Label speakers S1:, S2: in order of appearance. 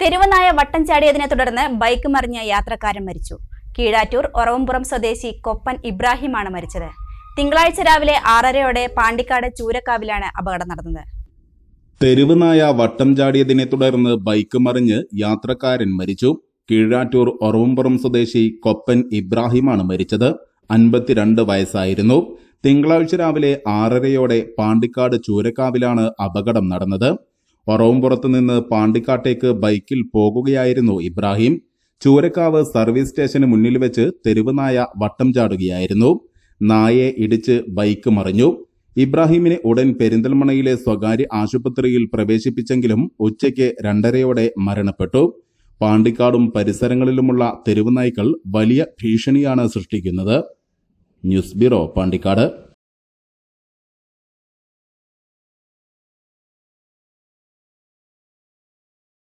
S1: തെരുവനായ വട്ടം ചാടിയതിനെ തുടർന്ന് ബൈക്ക് മറിഞ്ഞ യാത്രക്കാരൻ മരിച്ചു. കീഴാറ്റൂർ ഒറവംപുറം സ്വദേശി കൊപ്പൻ ഇബ്രാഹിമാണ് മരിച്ചത്. തിങ്കളാഴ്ച രാവിലെ ആറരയോടെ പാണ്ടിക്കാട് ചൂരക്കാവിലാണ് അപകടം നടന്നത്.
S2: തെരുവനായ വട്ടം ചാടിയതിനെ തുടർന്ന് ബൈക്ക് മറിഞ്ഞ് യാത്രക്കാരൻ മരിച്ചു. കീഴാറ്റൂർ ഒറവമ്പുറം സ്വദേശി കൊപ്പൻ ഇബ്രാഹിമാണ് മരിച്ചത്. അൻപത്തിരണ്ട് വയസ്സായിരുന്നു. തിങ്കളാഴ്ച രാവിലെ ആറരയോടെ പാണ്ടിക്കാട് ചൂരക്കാവിലാണ് അപകടം നടന്നത്. ഒറവുംപുറത്ത് നിന്ന് പാണ്ടിക്കാട്ടേക്ക് ബൈക്കിൽ പോകുകയായിരുന്നു ഇബ്രാഹിം. ചൂരക്കാവ് സർവീസ് സ്റ്റേഷന് മുന്നിൽ വെച്ച് തെരുവ് നായ വട്ടം ചാടുകയായിരുന്നു. നായെ ഇടിച്ച് ബൈക്ക് മറിഞ്ഞു. ഇബ്രാഹിമിനെ ഉടൻ പെരിന്തൽമണയിലെ സ്വകാര്യ ആശുപത്രിയിൽ പ്രവേശിപ്പിച്ചെങ്കിലും ഉച്ചയ്ക്ക് രണ്ടരയോടെ മരണപ്പെട്ടു. പാണ്ടിക്കാടും പരിസരങ്ങളിലുമുള്ള തെരുവുനായ്ക്കൾ വലിയ ഭീഷണിയാണ് സൃഷ്ടിക്കുന്നത്. News bureau Pandikkad.